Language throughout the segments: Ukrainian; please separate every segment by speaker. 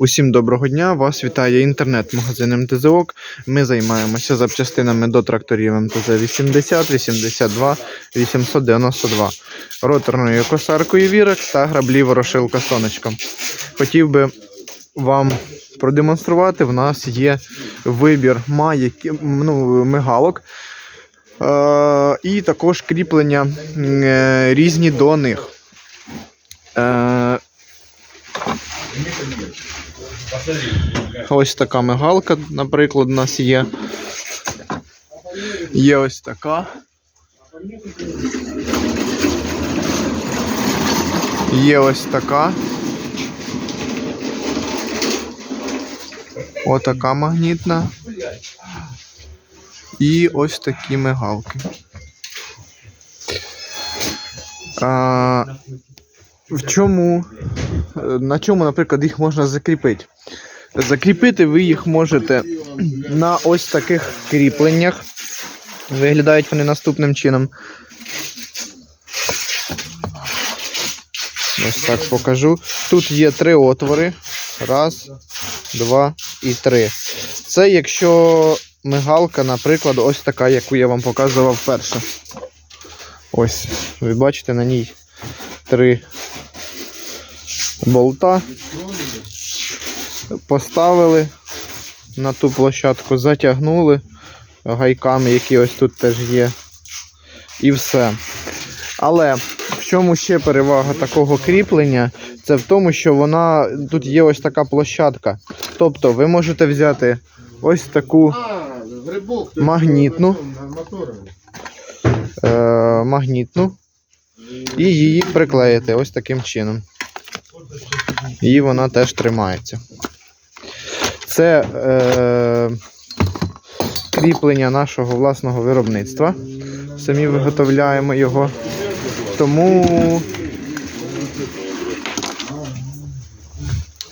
Speaker 1: Усім доброго дня! Вас вітає інтернет-магазин МТЗОК. Ми займаємося запчастинами до тракторів МТЗ 80, 82, 892, роторною косаркою Вірек та граблі ворошилка сонечка. Хотів би вам продемонструвати. В нас є вибір маяки, ну, мигалок. Е, і також кріплення е, різні до них. Ось така мигалка, наприклад, у нас є. Є ось така. Є ось така. Отака магнітна. І ось такі мигалки. А, в чому, на чому, наприклад, їх можна закріпити? Закріпити ви їх можете на ось таких кріпленнях. Виглядають вони наступним чином. Ось так покажу. Тут є три отвори. Раз, два і три. Це якщо мигалка, наприклад, ось така, яку я вам показував перше. Ось, ви бачите, на ній три болта. Поставили на ту площадку, затягнули гайками, які ось тут теж є. І все. Але в чому ще перевага такого кріплення? Це в тому, що вона тут є ось така площадка. Тобто ви можете взяти ось таку Магнітну. е, магнітну і її приклеїти ось таким чином. І вона теж тримається. Це е, кріплення нашого власного виробництва. Самі виготовляємо його. Тому.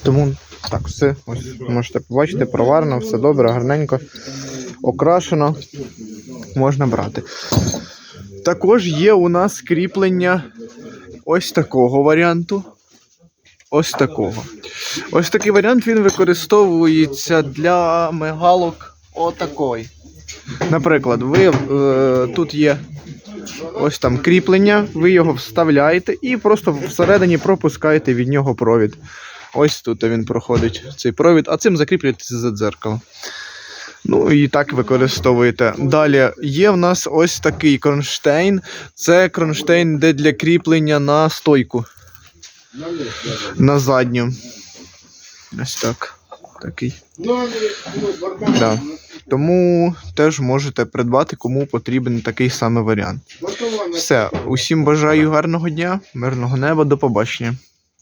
Speaker 1: Тому так, все. Ось можете побачити, проварено, все добре, гарненько, окрашено. Можна брати. Також є у нас кріплення ось такого варіанту. Ось такого. Ось такий варіант він використовується для мигалок отакої. Наприклад, ви е, тут є ось там кріплення, ви його вставляєте і просто всередині пропускаєте від нього провід. Ось тут він проходить цей провід, а цим закріплюєте за дзеркало. Ну і так використовуєте. Далі є в нас ось такий кронштейн. Це кронштейн йде для кріплення на стойку. На задню. Ось так. Такий. Да. Тому теж можете придбати, кому потрібен такий саме варіант. Все, усім бажаю гарного дня, мирного неба, до побачення.